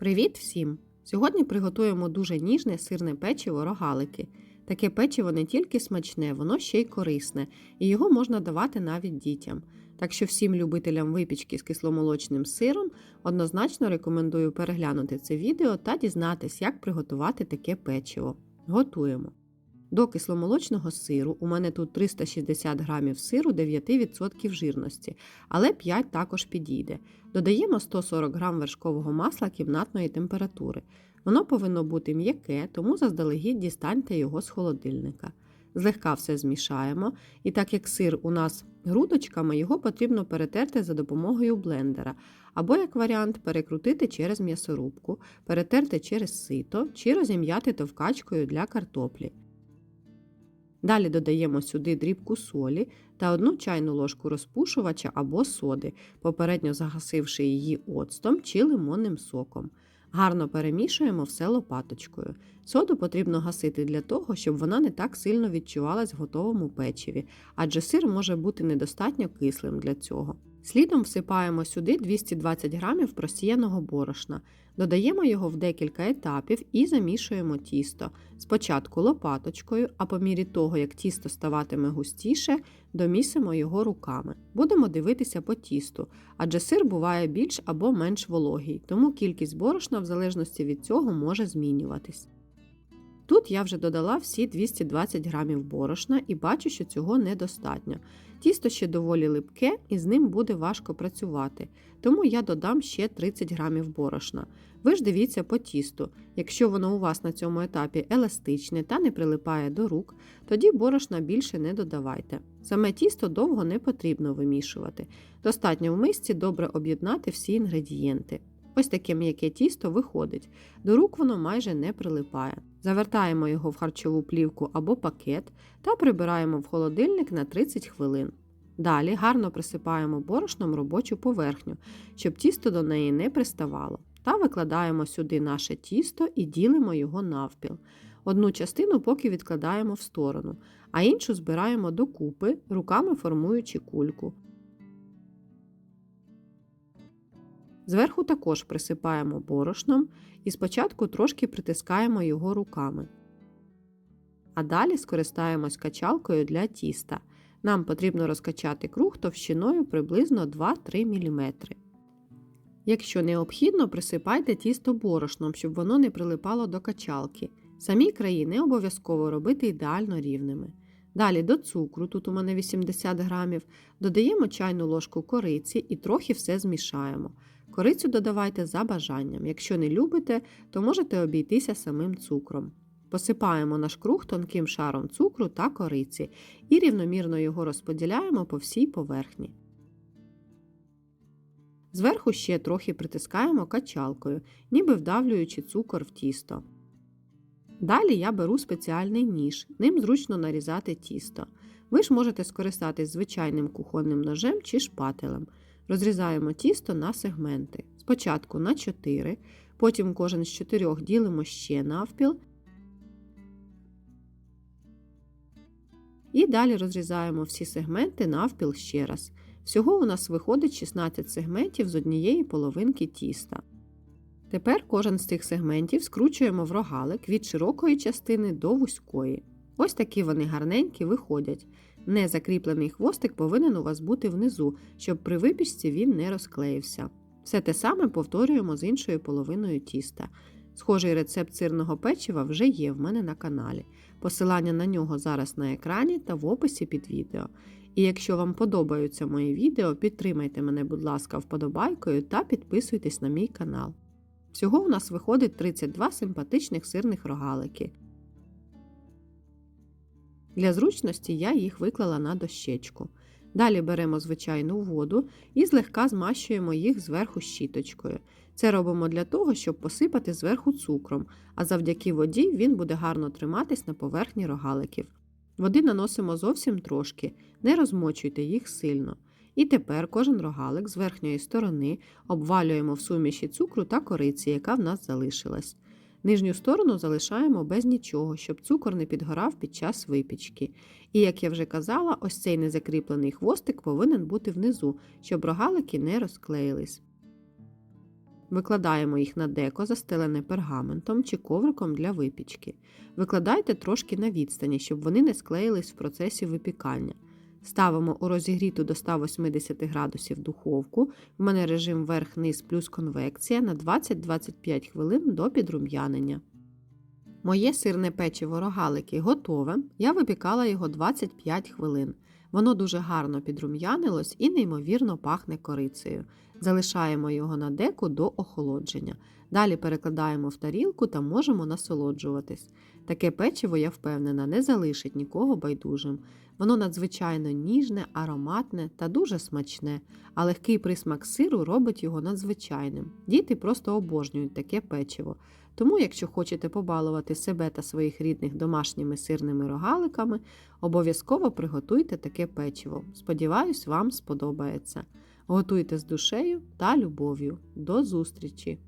Привіт всім! Сьогодні приготуємо дуже ніжне сирне печиво рогалики. Таке печиво не тільки смачне, воно ще й корисне, і його можна давати навіть дітям. Так що всім любителям випічки з кисломолочним сиром однозначно рекомендую переглянути це відео та дізнатись, як приготувати таке печиво. Готуємо. До кисломолочного сиру у мене тут 360 г сиру 9% жирності, але 5 також підійде. Додаємо 140 г вершкового масла кімнатної температури. Воно повинно бути м'яке, тому заздалегідь дістаньте його з холодильника. Злегка все змішаємо, і так як сир у нас грудочками, його потрібно перетерти за допомогою блендера, або, як варіант, перекрутити через м'ясорубку, перетерти через сито чи розім'яти товкачкою для картоплі. Далі додаємо сюди дрібку солі та одну чайну ложку розпушувача або соди, попередньо загасивши її оцтом чи лимонним соком. Гарно перемішуємо все лопаточкою. Соду потрібно гасити для того, щоб вона не так сильно відчувалась в готовому печиві, адже сир може бути недостатньо кислим для цього. Слідом всипаємо сюди 220 г просіяного борошна, додаємо його в декілька етапів і замішуємо тісто. Спочатку лопаточкою, а по мірі того, як тісто ставатиме густіше, домісимо його руками. Будемо дивитися по тісту, адже сир буває більш або менш вологий, тому кількість борошна в залежності від цього може змінюватись. Тут я вже додала всі 220 грамів борошна і бачу, що цього недостатньо. Тісто ще доволі липке і з ним буде важко працювати, тому я додам ще 30 грамів борошна. Ви ж дивіться по тісту. Якщо воно у вас на цьому етапі еластичне та не прилипає до рук, тоді борошна більше не додавайте. Саме тісто довго не потрібно вимішувати. Достатньо в мисці добре об'єднати всі інгредієнти. Ось таке м'яке тісто виходить, до рук воно майже не прилипає. Завертаємо його в харчову плівку або пакет та прибираємо в холодильник на 30 хвилин. Далі гарно присипаємо борошном робочу поверхню, щоб тісто до неї не приставало. Та викладаємо сюди наше тісто і ділимо його навпіл. Одну частину поки відкладаємо в сторону, а іншу збираємо докупи, руками формуючи кульку. Зверху також присипаємо борошном і спочатку трошки притискаємо його руками. А далі скористаємось качалкою для тіста. Нам потрібно розкачати круг товщиною приблизно 2-3 мм. Якщо необхідно, присипайте тісто борошном, щоб воно не прилипало до качалки. Самі краї не обов'язково робити ідеально рівними. Далі до цукру, тут у мене 80 грамів, додаємо чайну ложку кориці і трохи все змішаємо. Корицю додавайте за бажанням. Якщо не любите, то можете обійтися самим цукром. Посипаємо наш круг тонким шаром цукру та кориці і рівномірно його розподіляємо по всій поверхні. Зверху ще трохи притискаємо качалкою, ніби вдавлюючи цукор в тісто. Далі я беру спеціальний ніж, ним зручно нарізати тісто. Ви ж можете скористатись звичайним кухонним ножем чи шпателем. Розрізаємо тісто на сегменти. Спочатку на 4, потім кожен з 4 ділимо ще навпіл. І далі розрізаємо всі сегменти навпіл ще раз. Всього у нас виходить 16 сегментів з однієї половинки тіста. Тепер кожен з цих сегментів скручуємо в рогалик від широкої частини до вузької. Ось такі вони гарненькі виходять. Незакріплений хвостик повинен у вас бути внизу, щоб при випічці він не розклеївся. Все те саме повторюємо з іншою половиною тіста. Схожий рецепт сирного печива вже є в мене на каналі. Посилання на нього зараз на екрані та в описі під відео. І якщо вам подобаються мої відео, підтримайте мене, будь ласка, вподобайкою та підписуйтесь на мій канал. Всього у нас виходить 32 симпатичних сирних рогалики. Для зручності я їх виклала на дощечку. Далі беремо звичайну воду і злегка змащуємо їх зверху щіточкою. Це робимо для того, щоб посипати зверху цукром, а завдяки воді він буде гарно триматись на поверхні рогаликів. Води наносимо зовсім трошки, не розмочуйте їх сильно. І тепер кожен рогалик з верхньої сторони обвалюємо в суміші цукру та кориці, яка в нас залишилась. Нижню сторону залишаємо без нічого, щоб цукор не підгорав під час випічки. І, як я вже казала, ось цей незакріплений хвостик повинен бути внизу, щоб рогалики не розклеїлись. Викладаємо їх на деко, застелене пергаментом чи ковриком для випічки. Викладайте трошки на відстані, щоб вони не склеїлись в процесі випікання. Ставимо у розігріту до 180 градусів духовку. У мене режим верх-низ плюс конвекція на 20-25 хвилин до підрум'янення. Моє сирне печиво рогалики готове. Я випікала його 25 хвилин. Воно дуже гарно підрум'янилось і неймовірно пахне корицею. Залишаємо його на деку до охолодження. Далі перекладаємо в тарілку та можемо насолоджуватись. Таке печиво, я впевнена, не залишить нікого байдужим. Воно надзвичайно ніжне, ароматне та дуже смачне, а легкий присмак сиру робить його надзвичайним. Діти просто обожнюють таке печиво. Тому, якщо хочете побалувати себе та своїх рідних домашніми сирними рогаликами, обов'язково приготуйте таке печиво. Сподіваюсь, вам сподобається. Готуйте з душею та любов'ю. До зустрічі!